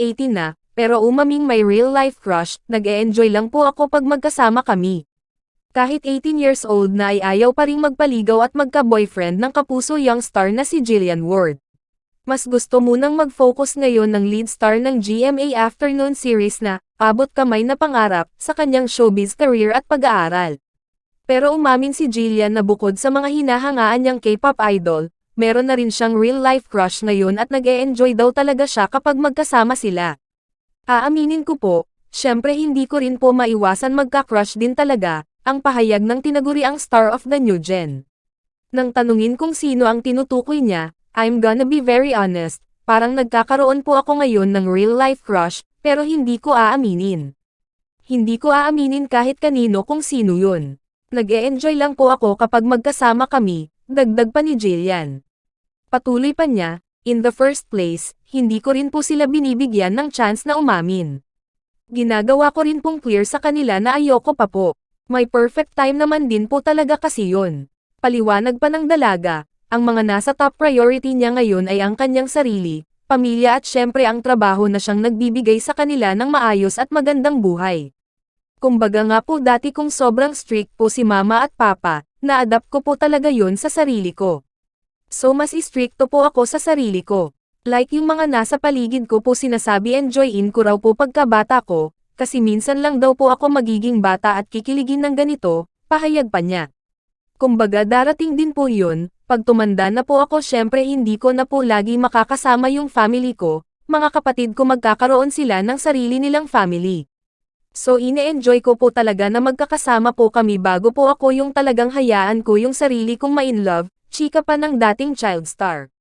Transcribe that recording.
18 na, pero umaming may real-life crush, nag-e-enjoy lang po ako pag magkasama kami. Kahit 18 years old na ay ayaw pa ring magpaligaw at magka-boyfriend ng kapuso young star na si Jillian Ward. Mas gusto munang mag-focus ngayon ng lead star ng GMA Afternoon Series na, Abot Kamay na Pangarap, sa kanyang showbiz career at pag-aaral. Pero umamin si Jillian na bukod sa mga hinahangaan niyang K-pop idol, meron na rin siyang real-life crush ngayon at nag-e-enjoy daw talaga siya kapag magkasama sila. Aaminin ko po, syempre hindi ko rin po maiwasan magka-crush din talaga, ang pahayag ng tinaguriang star of the new gen. Nang tanungin kung sino ang tinutukoy niya, I'm gonna be very honest, parang nagkakaroon po ako ngayon ng real-life crush, pero hindi ko aaminin. Hindi ko aaminin kahit kanino kung sino yun. Nag-e-enjoy lang po ako kapag magkasama kami, dagdag pa ni Jillian. Patuloy pa niya, in the first place, hindi ko rin po sila binibigyan ng chance na umamin. Ginagawa ko rin pong clear sa kanila na ayoko pa po. May perfect time naman din po talaga kasi yun. Paliwanag pa ng dalaga, ang mga nasa top priority niya ngayon ay ang kanyang sarili, pamilya at syempre ang trabaho na siyang nagbibigay sa kanila ng maayos at magandang buhay. Kumbaga nga po dati kung sobrang strict po si mama at papa, na-adapt ko po talaga yun sa sarili ko. So mas istrikto po ako sa sarili ko. Like yung mga nasa paligid ko po sinasabi enjoyin ko raw po pagkabata ko, kasi minsan lang daw po ako magiging bata at kikiligin ng ganito, pahayag pa niya. Kumbaga darating din po yun, pag tumanda na po ako syempre hindi ko na po lagi makakasama yung family ko, mga kapatid ko magkakaroon sila ng sarili nilang family. So ine-enjoy ko po talaga na magkakasama po kami bago po ako yung talagang hayaan ko yung sarili kong ma-in love, chika pa ng dating child star.